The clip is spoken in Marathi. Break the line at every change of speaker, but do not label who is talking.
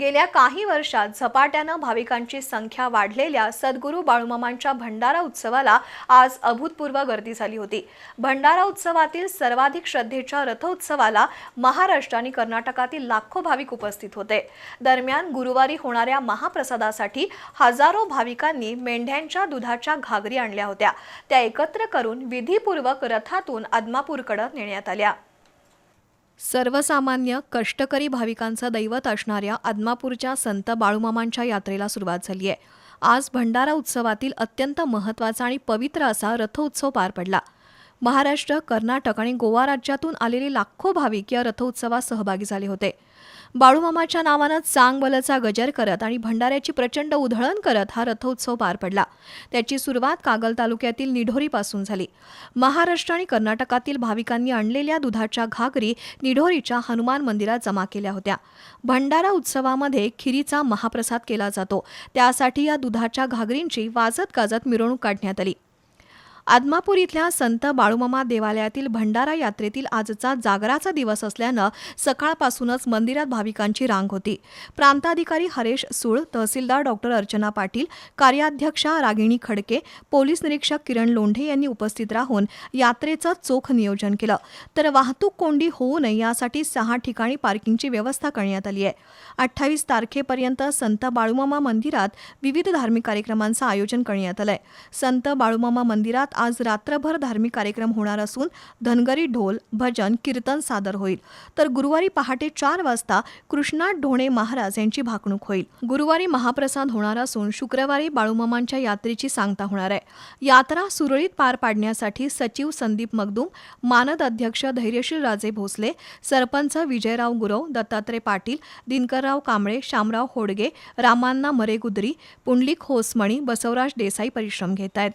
गेल्या काही वर्षात झपाट्यानं भाविकांची संख्या वाढलेल्या सद्गुरू बाळूमामांच्या भंडारा उत्सवाला आज अभूतपूर्व गर्दी झाली होती. भंडारा उत्सवातील सर्वाधिक श्रद्धेच्या रथोत्सवाला महाराष्ट्र आणि कर्नाटकातील लाखो भाविक उपस्थित होते. दरम्यान गुरुवारी होणाऱ्या महाप्रसादासाठी हजारो भाविकांनी मेंढ्यांच्या दुधाच्या घागरी आणल्या होत्या. त्या एकत्र करून विधीपूर्वक रथातून आदमापूरकडे नेण्यात आल्या. सर्वसामान्य कष्टकरी भाविकांचं दैवत असणाऱ्या आदमापूरच्या संत बाळूमामांच्या यात्रेला सुरुवात झाली आहे. आज भंडारा उत्सवातील अत्यंत महत्त्वाचा आणि पवित्र असा रथोत्सव पार पडला. महाराष्ट्र कर्नाटक आणि गोवा राज्यातून आलेले लाखो भाविक या रथोत्सवात सहभागी झाले होते. बाळूमामाच्या नावानं चांगबलचा गजर करत आणि भंडाऱ्याची प्रचंड उधळण करत हा रथोत्सव पार पडला. त्याची सुरुवात कागल तालुक्यातील निढोरीपासून झाली. महाराष्ट्र आणि कर्नाटकातील भाविकांनी आणलेल्या दुधाच्या घागरी निढोरीच्या हनुमान मंदिरात जमा केल्या होत्या. भंडारा उत्सवामध्ये खिरीचा महाप्रसाद केला जातो. त्यासाठी या दुधाच्या घागरींची वाजत गाजत मिरवणूक काढण्यात आली. आदमापूर इथल्या संत बाळूमामा देवालयातील भंडारा यात्रेतील आजचा जागराचा दिवस असल्यानं सकाळपासूनच मंदिरात भाविकांची रांग होती. प्रांताधिकारी हरेश सुळ तहसीलदार डॉक्टर अर्चना पाटील कार्याध्यक्षा रागिणी खडके पोलीस निरीक्षक किरण लोंढे यांनी उपस्थित राहून यात्रेचं चोख नियोजन केलं. तर वाहतूक कोंडी होऊ नये यासाठी सहा ठिकाणी पार्किंगची व्यवस्था करण्यात आली आहे. अठ्ठावीस तारखेपर्यंत संत बाळूमामा मंदिरात विविध धार्मिक कार्यक्रमांचं आयोजन करण्यात आलंय. संत बाळूमामा मंदिरात आज रात्रभर धार्मिक कार्यक्रम होणार असून धनगरी ढोल भजन कीर्तन सादर होईल. तर गुरुवारी पहाटे चार वाजता कृष्णा ढोणे महाराज यांची भाकणूक होईल. गुरुवारी महाप्रसाद होणार असून शुक्रवारी बाळूमामांच्या यात्रेची सांगता होणार आहे. यात्रा सुरळीत पार पाडण्यासाठी सचिव संदीप मगदूम मानद अध्यक्ष धैर्यशील राजे भोसले सरपंच विजयराव गुरव दत्तात्रय पाटील दिनकरराव कांबळे शामराव होडगे रामांना मरेगुदरी पुंडलिक होसमणी बसवराज देसाई परिश्रम घेत आहेत.